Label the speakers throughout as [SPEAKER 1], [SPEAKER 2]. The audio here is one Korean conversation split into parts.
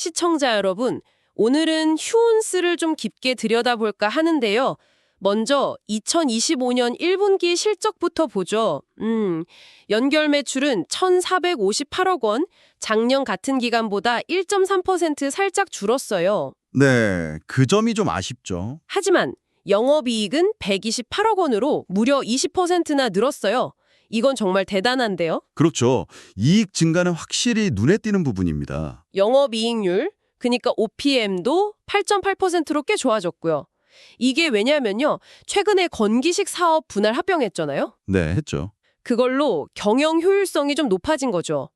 [SPEAKER 1] 시청자 여러분, 오늘은 휴온스를 좀 깊게 들여다볼까 하는데요. 먼저 2025년 1분기 실적부터 보죠. 음, 연결 매출은 1,458억 원, 작년 같은 기간보다 1.3% 살짝 줄었어요.
[SPEAKER 2] 네, 그 점이 좀 아쉽죠.
[SPEAKER 1] 하지만 영업이익은 128억 원으로 무려 20%나 늘었어요. 이건 정말 대단한데요.
[SPEAKER 2] 그렇죠. 이익 증가는 확실히 눈에 띄는 부분입니다.
[SPEAKER 1] 영업이익률, 그니까 OPM도 8.8%로 꽤 좋아졌고요. 이게 왜냐면요. 최근에 건기식 사업 분할 합병했잖아요.
[SPEAKER 2] 네, 했죠.
[SPEAKER 1] 그걸로 경영 효율성이 좀 높아진 거죠.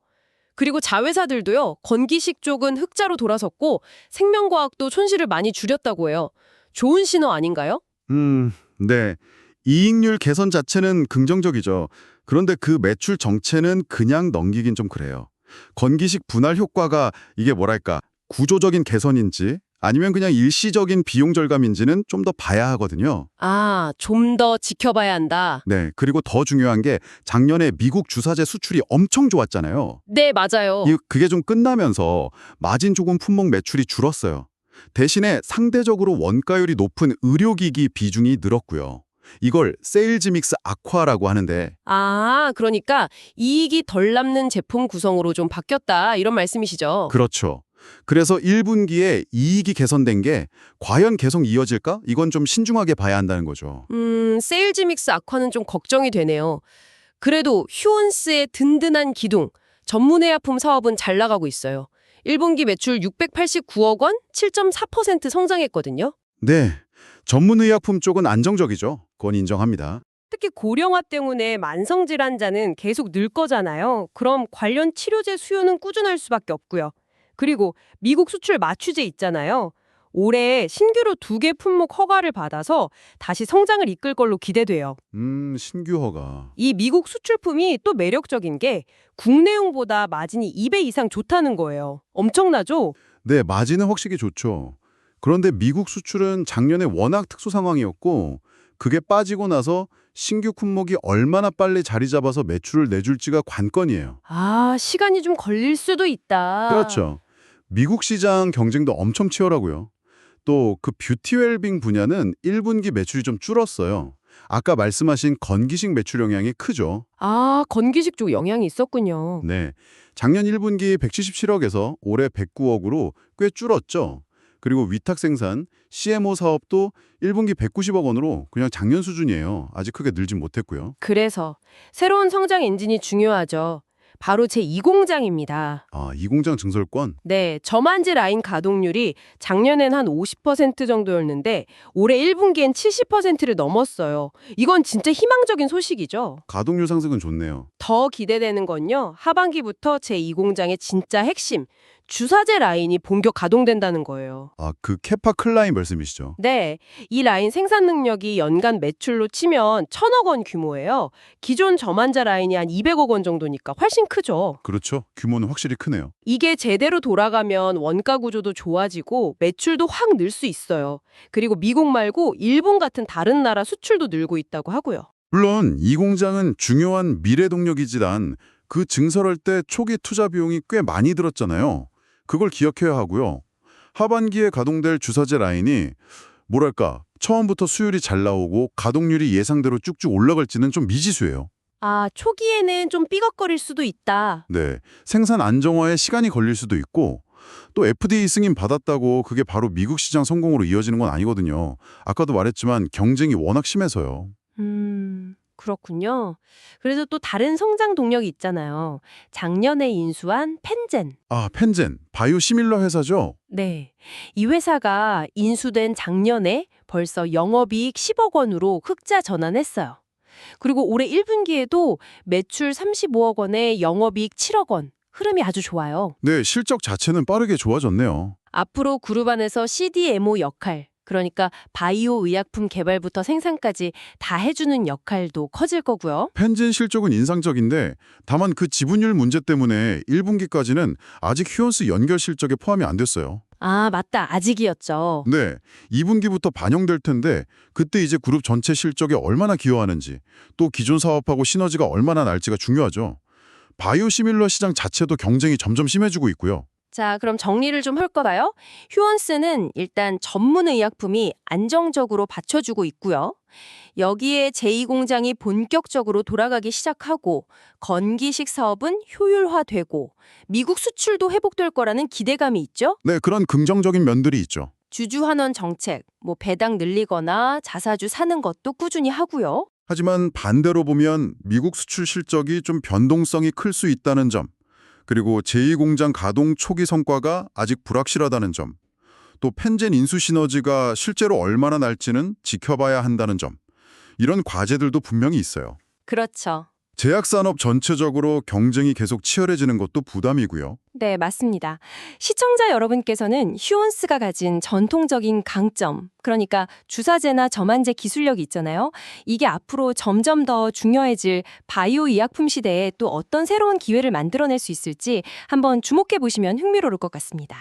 [SPEAKER 1] 그리고 자회사들도요. 건기식 쪽은 흑자로 돌아섰고 생명과학도 손실을 많이 줄였다고 해요. 좋은 신호 아닌가요?
[SPEAKER 2] 음, 네. 이익률 개선 자체는 긍정적이죠. 그런데 그 매출 정체는 그냥 넘기긴 좀 그래요. 건기식 분할 효과가 이게 뭐랄까 구조적인 개선인지 아니면 그냥 일시적인 비용 절감인지는 좀 더 봐야 하거든요.
[SPEAKER 1] 아, 좀 더 지켜봐야 한다.
[SPEAKER 2] 네, 그리고 더 중요한 게 작년에 미국 주사제 수출이 엄청 좋았잖아요.
[SPEAKER 1] 네, 맞아요.
[SPEAKER 2] 이 그게 좀 끝나면서 마진 조금 품목 매출이 줄었어요. 대신에 상대적으로 원가율이 높은 의료기기 비중이 늘었고요. 이걸 세일즈 믹스 악화라고 하는데
[SPEAKER 1] 아, 그러니까 이익이 덜 남는 제품 구성으로 좀 바뀌었다. 이런 말씀이시죠?
[SPEAKER 2] 그렇죠. 그래서 1분기에 이익이 개선된 게 과연 계속 이어질까? 이건 좀 신중하게 봐야 한다는 거죠.
[SPEAKER 1] 음, 세일즈 믹스 악화는 좀 걱정이 되네요. 그래도 휴온스의 든든한 기둥, 전문 의약품 사업은 잘 나가고 있어요. 1분기 매출 689억 원, 7.4% 성장했거든요.
[SPEAKER 2] 네. 전문 의약품 쪽은 안정적이죠. 그건 인정합니다.
[SPEAKER 1] 특히 고령화 때문에 만성 질환자는 계속 늘 거잖아요. 그럼 관련 치료제 수요는 꾸준할 수밖에 없고요. 그리고 미국 수출 마취제 있잖아요. 올해 신규로 두 개 품목 허가를 받아서 다시 성장을 이끌 걸로 기대돼요.
[SPEAKER 2] 음, 신규 허가.
[SPEAKER 1] 이 미국 수출품이 또 매력적인 게 국내용보다 마진이 2배 이상 좋다는 거예요. 엄청나죠?
[SPEAKER 2] 네, 마진은 확실히 좋죠. 그런데 미국 수출은 작년에 워낙 특수 상황이었고 그게 빠지고 나서 신규 품목이 얼마나 빨리 자리 잡아서 매출을 내줄지가 관건이에요.
[SPEAKER 1] 아, 시간이 좀 걸릴 수도 있다.
[SPEAKER 2] 그렇죠. 미국 시장 경쟁도 엄청 치열하고요. 또 그 뷰티 웰빙 분야는 1분기 매출이 좀 줄었어요. 아까 말씀하신 건기식 매출 영향이 크죠.
[SPEAKER 1] 아, 건기식 쪽 영향이 있었군요.
[SPEAKER 2] 네. 작년 1분기 177억에서 올해 109억으로 꽤 줄었죠. 그리고 위탁 생산, CMO 사업도 1분기 190억 원으로 그냥 작년 수준이에요. 아직 크게 늘진 못했고요.
[SPEAKER 1] 그래서 새로운 성장 엔진이 중요하죠. 바로 제 2공장입니다.
[SPEAKER 2] 아, 이 공장 증설권?
[SPEAKER 1] 네, 저만지 라인 가동률이 작년엔 한 50% 정도였는데 올해 1분기엔 70%를 넘었어요. 이건 진짜 희망적인 소식이죠.
[SPEAKER 2] 가동률 상승은 좋네요.
[SPEAKER 1] 더 기대되는 건요. 하반기부터 제 2공장의 진짜 핵심, 주사제 라인이 본격 가동된다는 거예요.
[SPEAKER 2] 아, 그 캐파 클라인 말씀이시죠?
[SPEAKER 1] 네, 이 라인 생산 능력이 연간 매출로 치면 천억 원 규모예요. 기존 저만자 라인이 한 200억 원 정도니까 훨씬 크죠.
[SPEAKER 2] 그렇죠. 규모는 확실히 크네요.
[SPEAKER 1] 이게 제대로 돌아가면 원가 구조도 좋아지고 매출도 확 늘 수 있어요. 그리고 미국 말고 일본 같은 다른 나라 수출도 늘고 있다고 하고요.
[SPEAKER 2] 물론 이 공장은 중요한 미래 동력이지만 그 증설할 때 초기 투자 비용이 꽤 많이 들었잖아요. 그걸 기억해야 하고요. 하반기에 가동될 주사제 라인이 뭐랄까 처음부터 수율이 잘 나오고 가동률이 예상대로 쭉쭉 올라갈지는 좀 미지수예요.
[SPEAKER 1] 아, 초기에는 좀 삐걱거릴 수도 있다.
[SPEAKER 2] 네, 생산 안정화에 시간이 걸릴 수도 있고 또 FDA 승인 받았다고 그게 바로 미국 시장 성공으로 이어지는 건 아니거든요. 아까도 말했지만 경쟁이 워낙 심해서요.
[SPEAKER 1] 음, 그렇군요. 그래서 또 다른 성장 동력이 있잖아요. 작년에 인수한 펜젠.
[SPEAKER 2] 아, 펜젠, 바이오 시밀러 회사죠?
[SPEAKER 1] 네. 이 회사가 인수된 작년에 벌써 영업이익 10억 원으로 흑자 전환했어요. 그리고 올해 1분기에도 매출 35억 원에 영업이익 7억 원. 흐름이 아주 좋아요.
[SPEAKER 2] 네, 실적 자체는 빠르게 좋아졌네요.
[SPEAKER 1] 앞으로 그룹 안에서 CDMO 역할, 그러니까 바이오 의약품 개발부터 생산까지 다 해주는 역할도 커질 거고요.
[SPEAKER 2] 펜젠 실적은 인상적인데 다만 그 지분율 문제 때문에 1분기까지는 아직 휴원스 연결 실적에 포함이 안 됐어요.
[SPEAKER 1] 아, 맞다. 아직이었죠.
[SPEAKER 2] 네, 2분기부터 반영될 텐데 그때 이제 그룹 전체 실적에 얼마나 기여하는지 또 기존 사업하고 시너지가 얼마나 날지가 중요하죠. 바이오 시밀러 시장 자체도 경쟁이 점점 심해지고 있고요.
[SPEAKER 1] 자, 그럼 정리를 좀 할까요? 휴원스는 일단 전문 의약품이 안정적으로 받쳐주고 있고요. 여기에 제2공장이 본격적으로 돌아가기 시작하고 건기식 사업은 효율화되고 미국 수출도 회복될 거라는 기대감이 있죠.
[SPEAKER 2] 네, 그런 긍정적인 면들이 있죠.
[SPEAKER 1] 주주환원 정책, 뭐 배당 늘리거나 자사주 사는 것도 꾸준히 하고요.
[SPEAKER 2] 하지만 반대로 보면 미국 수출 실적이 좀 변동성이 클 수 있다는 점, 그리고 제2공장 가동 초기 성과가 아직 불확실하다는 점, 또 펜젠 인수 시너지가 실제로 얼마나 날지는 지켜봐야 한다는 점, 이런 과제들도 분명히 있어요.
[SPEAKER 1] 그렇죠.
[SPEAKER 2] 제약산업 전체적으로 경쟁이 계속 치열해지는 것도 부담이고요.
[SPEAKER 1] 네, 맞습니다. 시청자 여러분께서는 휴원스가 가진 전통적인 강점, 그러니까 주사제나 점안제 기술력이 있잖아요. 이게 앞으로 점점 더 중요해질 바이오 의약품 시대에 또 어떤 새로운 기회를 만들어낼 수 있을지 한번 주목해 보시면 흥미로울 것 같습니다.